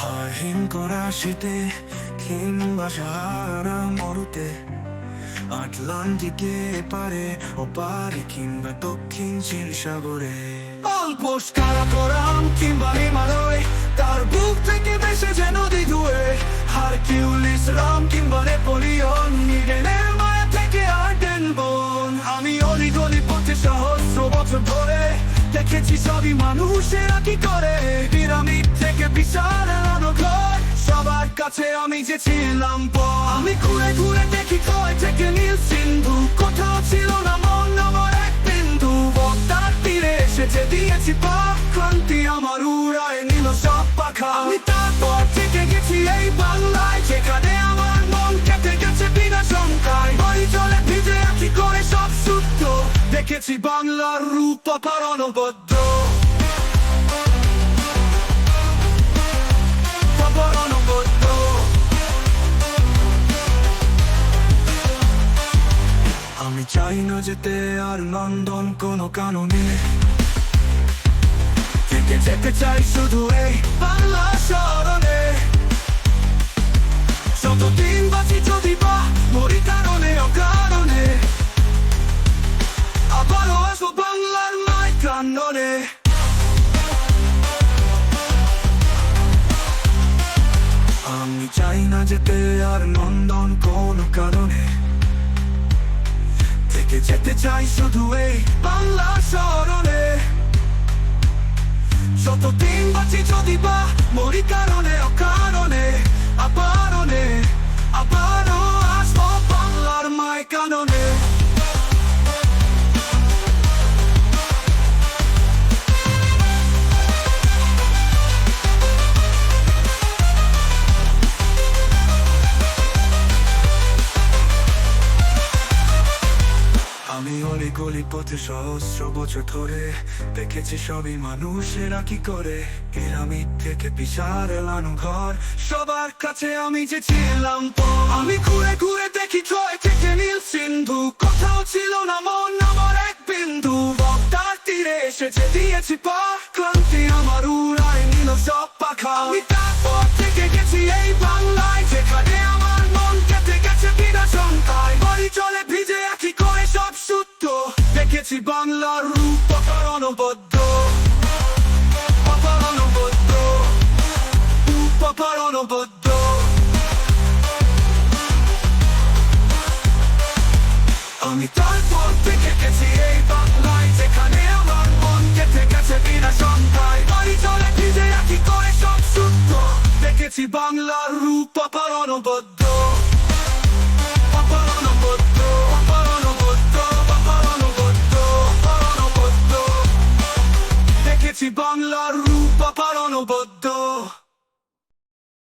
হাহিম করা শীতে, কিংবা সারা মরুতে, আটলান্টিকে পারে, ও পারে কিংবা দক্ষিণ চীন সাগরে। অল্পোস কারাকোরাম কিংবা হিমালয়, তার বুক থেকে যে নদী ধুয়ে, হারকিউলিস রাম কিংবা নেপোলিয়ন নিডেনের দেখেছি সবই মানুষেরা কি করে? পিরামিড থেকে বিশাল ঘর। সবার কাছে আমি যে ছিলাম। আমি ঘুরে ঘুরে দেখি কয় থেকে নীল সিন্ধু। কোথাও ছিল না মন, আমার এক বিন্দু। বক্তার তীরে এসেছে, দিয়েছি পা ক্রান্তি। আমার উড়ায় নিল সব পাখা। আমি তারপর থেকে গেছি এই বাংলায়, যেখানে আমার মন কেটে গেছে বিনা শঙ্কায়। বই দেখেছি বাংলার রূপ অপার অনবদ্য আমি চাই না যেতে আর লন্ডন কোনো কারণে থেকে যেতে চাই শুধু এই বাংলা শরণে যেতে আর লন্ডন কোন কারণে থেকে যেতে চাই শুধু এই বাংলা শরণে যতদিন বাঁচি যদি বা মরি কারণে অকারণে আবারণে আমি অলি গলি পথে সহস্র বছর ধরে দেখেছি সবই মানুষেরা কি করে। পিরামিড থেকে বিশাল এলানো ঘর, সবার কাছে আমি যে ছিলাম। আমি ঘুরে ঘুরে দেখি ছয় থেকে নীল সিন্ধু, কোথাও ছিল না মন, আমার এক বিন্দু। বক্তার তীরে এসেছে দিয়েছি পা ক্লান্তি, আমার উড়ায় নিল সব পাখা। আমি তারপর থেকে গেছি এই বাংলায়, যেখানে বাংলার রূপ অপার অনবদ্য রূপ অনবদ্য আমি তারপর থেকে গেছি এই বাংলায়, যেখানে আমার মন কেটে গেছে বিনা শঙ্কায় বাড়ি চলে ভিজে আছি করে সব সূত্র। দেখেছি বাংলার রূপ অনবদ্য বাংলার রূপ অপার অনবদ্য